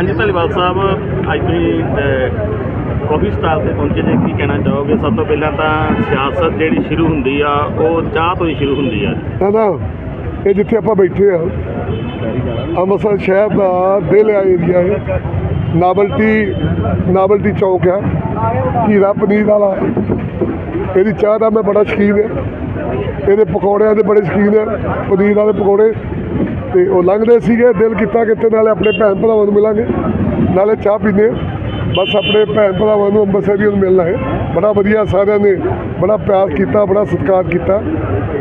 ਹਾਂਜੀ, ਧੰਨਵਾਦ ਸਾਹਿਬ। ਅੱਜ ਤੁਸੀਂ ਕਾਫੀ ਸਟਾਲ ਤੇ ਪਹੁੰਚੇ ਜੇ, ਕੀ ਕਹਿਣਾ ਚਾਹੋਗੇ? ਸਭ ਤੋਂ ਪਹਿਲਾਂ ਤਾਂ ਸਿਆਸਤ ਜਿਹੜੀ ਸ਼ੁਰੂ ਹੁੰਦੀ ਆ, ਉਹ ਚਾਹ ਤੋਂ ਹੀ ਸ਼ੁਰੂ ਹੁੰਦੀ ਆ। ਨਾ ਨਾ, ਇਹ ਜਿੱਥੇ ਆਪਾਂ ਬੈਠੇ ਆ, ਅੰਮ੍ਰਿਤਸਰ ਸ਼ਹਿਰ ਦਾ ਦਿਲ ਆ ਏਰੀਆ ਹੈ ਨਾਵਲਟੀ ਨਾਵਲਟੀ ਚੌਕ ਆ ਹੀਰਾ ਪਨੀਰ ਵਾਲਾ। ਇਹਦੀ ਚਾਹ ਦਾ ਮੈਂ ਬੜਾ ਸ਼ੌਕੀਨ ਹੈ ਇਹਦੇ ਪਕੌੜਿਆਂ ਦੇ ਬੜੇ ਸ਼ੌਕੀਨ ਆ, ਪਨੀਰ ਵਾਲੇ ਪਕੌੜੇ। ਤੇ ਉਹ ਲੰਘਦੇ ਸੀਗੇ, ਦਿਲ ਕੀਤਾ ਕਿਤੇ ਨਾਲੇ ਆਪਣੇ ਭੈਣ ਭਰਾਵਾਂ ਨੂੰ ਮਿਲਾਂਗੇ, ਨਾਲੇ ਚਾਹ ਪੀਂਦੇ ਬਸ ਆਪਣੇ ਭੈਣ ਭਰਾਵਾਂ ਨੂੰ ਅੰਮ੍ਰਿਤਸਰੀਆਂ ਨੂੰ ਮਿਲਣਾ ਹੈ। ਬੜਾ ਵਧੀਆ ਸਾਰਿਆਂ ਨੇ ਬੜਾ ਪਿਆਰ ਕੀਤਾ, ਬੜਾ ਸਤਿਕਾਰ ਕੀਤਾ।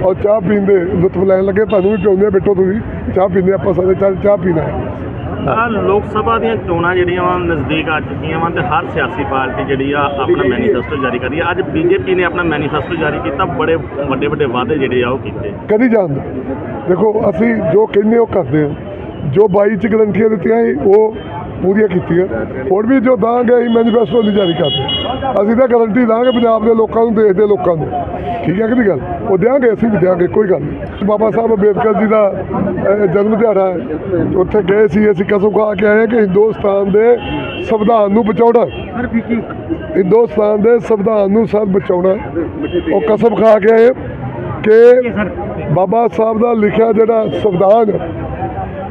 ਔਰ ਚਾਹ ਪੀਂਦੇ ਲੁਤਫ ਲੈਣ ਲੱਗੇ, ਤੁਹਾਨੂੰ ਵੀ ਪਿਉਂਦੇ ਬੈਠੋ ਤੁਸੀਂ। ਚਾਹ ਪੀਂਦੇ ਆਪਾਂ ਸਾਰੇ, ਚਾਹ ਚਾਹ ਪੀਣਾ ਹੈ। ਆ ਲੋਕ ਸਭਾ ਦੀਆਂ ਚੋਣਾਂ ਜਿਹੜੀਆਂ ਵਾ ਨਜ਼ਦੀਕ ਆ ਚੁੱਕੀਆਂ ਵਾ ਤੇ ਹਰ ਸਿਆਸੀ ਪਾਰਟੀ ਜਿਹੜੀ ਆ ਆਪਣਾ ਮੈਨੀਫੈਸਟੋ ਜਾਰੀ ਕਰ ਰਹੀ ਆ। ਅੱਜ ਬੀਜੇਪੀ ਨੇ ਆਪਣਾ ਮੈਨੀਫੈਸਟੋ ਜਾਰੀ ਕੀਤਾ, ਬੜੇ ਵੱਡੇ ਵੱਡੇ ਵਾਅਦੇ ਜਿਹੜੇ ਆ ਉਹ ਕੀਤੇ। ਕਦੀ ਜਾਣਦਾ ਦੇਖੋ, ਅਸੀਂ ਜੋ ਕਹਿੰਦੇ ਉਹ ਕਰਦੇ ਹਾਂ ਜੋ 22 ਚ ਗਰੰਟੀਆਂ ਦਿੱਤੀਆਂ ਸੀ, ਉਹ ਪੂਰੀਆਂ ਕੀਤੀਆਂ। ਹੁਣ ਵੀ ਜੋ ਦਾਂਗੇ ਅਸੀਂ ਮੈਨੀਫੈਸਟੋ ਨਹੀਂ ਜਾਰੀ ਕਰਦੇ ਅਸੀਂ ਤਾਂ ਗਰੰਟੀ ਦਾਂਗੇ ਪੰਜਾਬ ਦੇ ਲੋਕਾਂ ਨੂੰ ਦੇਸ਼ ਦੇ ਲੋਕਾਂ ਨੂੰ। ਠੀਕ ਹੈ ਕਿ ਨਹੀਂ ਗੱਲ? ਉਹ ਦਿਆਂਗੇ ਅਸੀਂ ਵੀ ਦਿਆਂਗੇ ਕੋਈ ਗੱਲ ਨਹੀਂ। ਬਾਬਾ ਸਾਹਿਬ ਅੰਬੇਦਕਰ ਜੀ ਦਾ ਜਨਮ ਦਿਹਾੜਾ ਹੈ। ਉੱਥੇ ਗਏ ਸੀ ਅਸੀਂ ਕਸਮ ਖਾ ਕੇ ਆਏ ਕਿ ਹਿੰਦੁਸਤਾਨ ਦੇ ਸੰਵਿਧਾਨ ਨੂੰ ਬਚਾਉਣਾ ਹਿੰਦੁਸਤਾਨ ਦੇ ਸੰਵਿਧਾਨ ਨੂੰ ਸਰ ਬਚਾਉਣਾ ਉਹ ਕਸਮ ਖਾ ਕੇ ਆਏ ਕਿ ਬਾਬਾ ਸਾਹਿਬ ਦਾ ਲਿਖਿਆ ਜਿਹੜਾ ਸੰਵਿਧਾਨ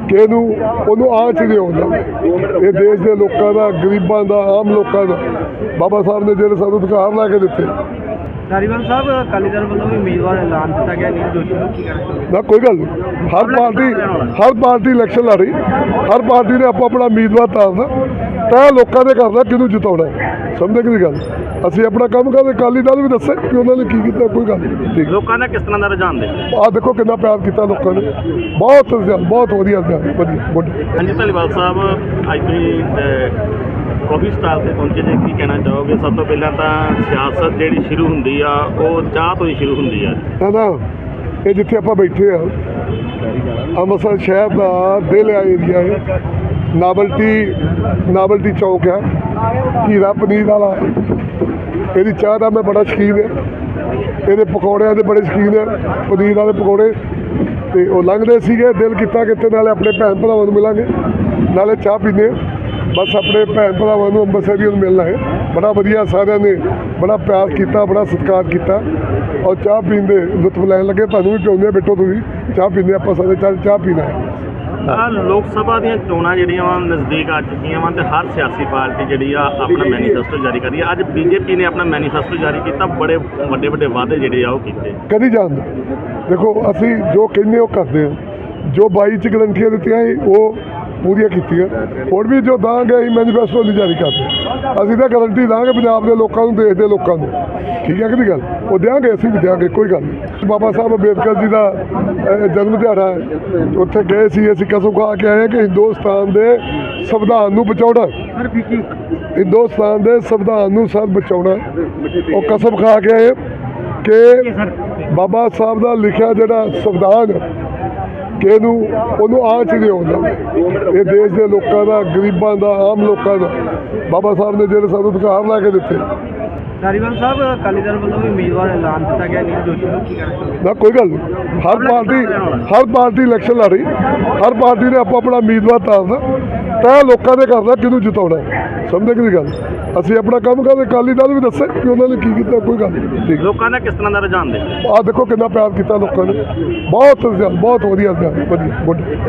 ਕਿ ਇਹਨੂੰ ਉਹਨੂੰ ਆਂਚ ਨਹੀਂ ਆਉਂਦਾ। ਇਹ ਦੇਸ਼ ਦੇ ਲੋਕਾਂ ਦਾ ਗਰੀਬਾਂ ਦਾ ਆਮ ਲੋਕਾਂ ਦਾ। ਬਾਬਾ ਸਾਹਿਬ ਨੇ ਜਿਹੜੇ ਸਾਨੂੰ ਅਧਿਕਾਰ ਲੈ ਕੇ ਦਿੱਤੇ। ਧਾਰੀਵਾਲ ਸਾਹਿਬ ਅਕਾਲੀ ਦਲ ਵੱਲੋਂ ਵੀ ਉਮੀਦਵਾਰ ਐਲਾਨ ਕੀਤਾ ਗਿਆ। ਨੀਲ ਜੋਸ਼ੀ ਨੂੰ ਕੀ ਨਾ ਕੋਈ ਗੱਲ ਹਰ ਪਾਰਟੀ ਹਰ ਪਾਰਟੀ ਇਲੈਕਸ਼ਨ ਲੜ ਰਹੀ। ਹਰ ਪਾਰਟੀ ਨੇ ਆਪੋ ਆਪਣਾ ਉਮੀਦਵਾਰ ਤਾਰਨਾ। ਤਾਂ ਲੋਕਾਂ ਦੇ ਕਰਨਾ ਕਿਹਨੂੰ ਜਿਤਾਉਣਾ। ਸਮਝੇ ਕਿ ਗੱਲ? ਅਸੀਂ ਆਪਣਾ ਕੰਮ ਕਰਦੇ ਅਕਾਲੀ ਦਲ ਵੀ ਦੱਸੇ ਕਿ ਉਹਨਾਂ ਨੇ ਕੀ ਕੀਤਾ ਕੋਈ ਗੱਲ ਨਹੀਂ। ਠੀਕ। ਲੋਕਾਂ ਦਾ ਕਿਸ ਤਰ੍ਹਾਂ ਦਾ ਰੁਝਾਨ ਦੇ ਆਹ ਦੇਖੋ ਕਿੰਨਾ ਪਿਆਰ ਕੀਤਾ ਲੋਕਾਂ ਨੇ। ਬਹੁਤ ਜ਼ਿਆਦਾ ਬਹੁਤ ਵਧੀਆ ਜ਼ਿਆਦਾ ਵਧੀਆ ਗੁੱਡ। ਹਾਂਜੀ ਧਲੀਵਾਲ ਸਾਹਿਬ। ਅੱਜ ਤੁਸੀਂ ਕਾਫੀ ਸਟਾਲ ਤੇ ਪਹੁੰਚੇ ਜੇ ਕੀ ਕਹਿਣਾ ਚਾਹੋਗੇ? ਸਭ ਤੋਂ ਪਹਿਲਾਂ ਤਾਂ ਸਿਆਸਤ ਜਿਹੜੀ ਸ਼ੁਰੂ ਹੁੰਦੀ ਆ ਉਹ ਚਾਹ ਤੋਂ ਹੀ ਸ਼ੁਰੂ ਹੁੰਦੀ ਆ ਨਾ ਨਾ ਇਹ ਜਿੱਥੇ ਆਪਾਂ ਬੈਠੇ ਆ ਅੰਮ੍ਰਿਤਸਰ ਸ਼ਹਿਰ ਦਾ ਦਿਲ ਆ ਏਰੀਆ ਹੈ ਨਾਵਲਟੀ ਨਾਵਲਟੀ ਚੌਕ ਆ ਹੀਰਾ ਪਨੀਰ ਵਾਲਾ। ਇਹਦੀ ਚਾਹ ਦਾ ਮੈਂ ਬੜਾ ਸ਼ੌਕੀਨ ਹਾਂ। ਇਹਦੇ ਪਕੌੜਿਆਂ ਦੇ ਬੜੇ ਸ਼ੌਕੀਨ ਹੈ। ਪਨੀਰ ਵਾਲੇ ਪਕੌੜੇ। ਤੇ ਉਹ ਲੰਘਦੇ ਸੀਗੇ, ਦਿਲ ਕੀਤਾ ਕਿਤੇ ਨਾਲੇ ਆਪਣੇ ਭੈਣ ਭਰਾਵਾਂ ਨੂੰ ਮਿਲਾਂਗੇ। ਨਾਲੇ ਚਾਹ ਪੀਂਦੇ ਬਸ ਆਪਣੇ ਭੈਣ ਭਰਾਵਾਂ ਨੂੰ ਅੰਮ੍ਰਿਤਸਰੀਆਂ ਨੂੰ ਮਿਲਣਾ ਹੈ। ਬੜਾ ਵਧੀਆ ਸਾਰਿਆਂ ਨੇ ਬੜਾ ਪਿਆਰ ਕੀਤਾ, ਬੜਾ ਸਤਿਕਾਰ ਕੀਤਾ। ਔਰ ਚਾਹ ਪੀਂਦੇ ਲੁਤਫ ਲੈਣ ਲੱਗੇ। ਤੁਹਾਨੂੰ ਵੀ ਪਿਉਂਦੇ ਬਿੱਟੋ ਤੁਸੀਂ। ਚਾਹ ਪੀਂਦੇ ਆਪਾਂ ਸਾਰੇ। ਚਾਹ ਚਾਹ ਪੀਣਾ ਹੈ। ਆ ਲੋਕ ਸਭਾ ਦੀਆਂ ਚੋਣਾਂ ਜਿਹੜੀਆਂ ਵਾ ਨਜ਼ਦੀਕ ਆ ਚੁੱਕੀਆਂ ਵਾ ਤੇ ਹਰ ਸਿਆਸੀ ਪਾਰਟੀ ਜਿਹੜੀ ਆ ਆਪਣਾ ਮੈਨੀਫੈਸਟੋ ਜਾਰੀ ਕਰ ਰਹੀ ਆ। ਅੱਜ ਬੀਜੇਪੀ ਨੇ ਆਪਣਾ ਮੈਨੀਫੈਸਟੋ ਜਾਰੀ ਕੀਤਾ, ਬੜੇ ਵੱਡੇ ਵੱਡੇ ਵਾਅਦੇ ਜਿਹੜੇ ਆ ਉਹ ਕੀਤੇ। ਕਦੀ ਜਾਣਦਾ ਦੇਖੋ, ਅਸੀਂ ਜੋ ਕਹਿੰਦੇ ਉਹ ਕਰਦੇ ਹਾਂ ਜੋ 22 ਚ ਗਰੰਟੀਆਂ ਦਿੱਤੀਆਂ ਸੀ, ਉਹ ਪੂਰੀਆਂ ਕੀਤੀਆਂ। ਹੁਣ ਵੀ ਜੋ ਦਾਂਗੇ ਅਸੀਂ ਮੈਨੀਫੈਸਟੋ ਨਹੀਂ ਜਾਰੀ ਕਰਦੇ ਅਸੀਂ ਤਾਂ ਗਰੰਟੀ ਦਾਂਗੇ ਪੰਜਾਬ ਦੇ ਲੋਕਾਂ ਨੂੰ ਦੇਸ਼ ਦੇ ਲੋਕਾਂ ਨੂੰ। ਠੀਕ ਹੈ ਕਿ ਨਹੀਂ ਗੱਲ? ਉਹ ਦਿਆਂਗੇ ਅਸੀਂ ਵੀ ਦਿਆਂਗੇ ਕੋਈ ਗੱਲ ਨਹੀਂ। ਬਾਬਾ ਸਾਹਿਬ ਅੰਬੇਦਕਰ ਜੀ ਦਾ ਜਨਮ ਦਿਹਾੜਾ ਹੈ। ਉੱਥੇ ਗਏ ਸੀ ਅਸੀਂ ਕਸਮ ਖਾ ਕੇ ਆਏ ਕਿ ਹਿੰਦੁਸਤਾਨ ਦੇ ਸੰਵਿਧਾਨ ਨੂੰ ਬਚਾਉਣਾ ਹਿੰਦੁਸਤਾਨ ਦੇ ਸੰਵਿਧਾਨ ਨੂੰ ਸਰ ਬਚਾਉਣਾ ਉਹ ਕਸਮ ਖਾ ਕੇ ਆਏ ਕਿ ਬਾਬਾ ਸਾਹਿਬ ਦਾ ਲਿਖਿਆ ਜਿਹੜਾ ਸੰਵਿਧਾਨ ਇਹਨੂੰ ਉਹਨੂੰ ਆਂਚ ਨਹੀਂ ਆਉਂਦਾ। ਇਹ ਦੇਸ਼ ਦੇ ਲੋਕਾਂ ਦਾ ਗਰੀਬਾਂ ਦਾ ਆਮ ਲੋਕਾਂ ਦਾ। ਬਾਬਾ ਸਾਹਿਬ ਨੇ ਜਿਹੜੇ ਸਾਨੂੰ ਅਧਿਕਾਰ ਲੈ ਕੇ ਦਿੱਤੇ। ਧਾਰੀਵਾਲ ਸਾਹਿਬ ਅਕਾਲੀ ਦਲ ਵੱਲੋਂ ਵੀ ਉਮੀਦਵਾਰ ਐਲਾਨ ਕੀਤਾ ਗਿਆ ਨੀਲ ਜੋਸ਼ੀ ਨੂੰ ਕੀ ਕੋਈ ਗੱਲ ਹਰ ਪਾਰਟੀ ਹਰ ਪਾਰਟੀ ਇਲੈਕਸ਼ਨ ਲੜ ਰਹੀ। ਹਰ ਪਾਰਟੀ ਨੇ ਆਪੋ ਆਪਣਾ ਉਮੀਦਵਾਰ ਤਾਰਨਾ। ਤਾਂ ਲੋਕਾਂ ਦੇ ਕਰਨਾ ਕਿਹਨੂੰ ਜਿਤਾਉਣਾ ਹੈ। ਸਮਝੇ ਕਿ ਗੱਲ? ਅਸੀਂ ਆਪਣਾ ਕੰਮ ਕਰਦੇ ਅਕਾਲੀ ਦਲ ਵੀ ਦੱਸੇ ਕਿ ਉਹਨਾਂ ਨੇ ਕੀ ਕੀਤਾ ਕੋਈ ਗੱਲ ਨਹੀਂ। ਠੀਕ। ਲੋਕਾਂ ਦਾ ਕਿਸ ਤਰ੍ਹਾਂ ਦਾ ਰੁਝਾਨ ਦੇ ਆਹ ਦੇਖੋ ਕਿੰਨਾ ਪਿਆਰ ਕੀਤਾ ਲੋਕਾਂ ਨੇ। ਬਹੁਤ ਬਹੁਤ ਵਧੀਆ ਵਧੀਆ ਗੁੱਡ।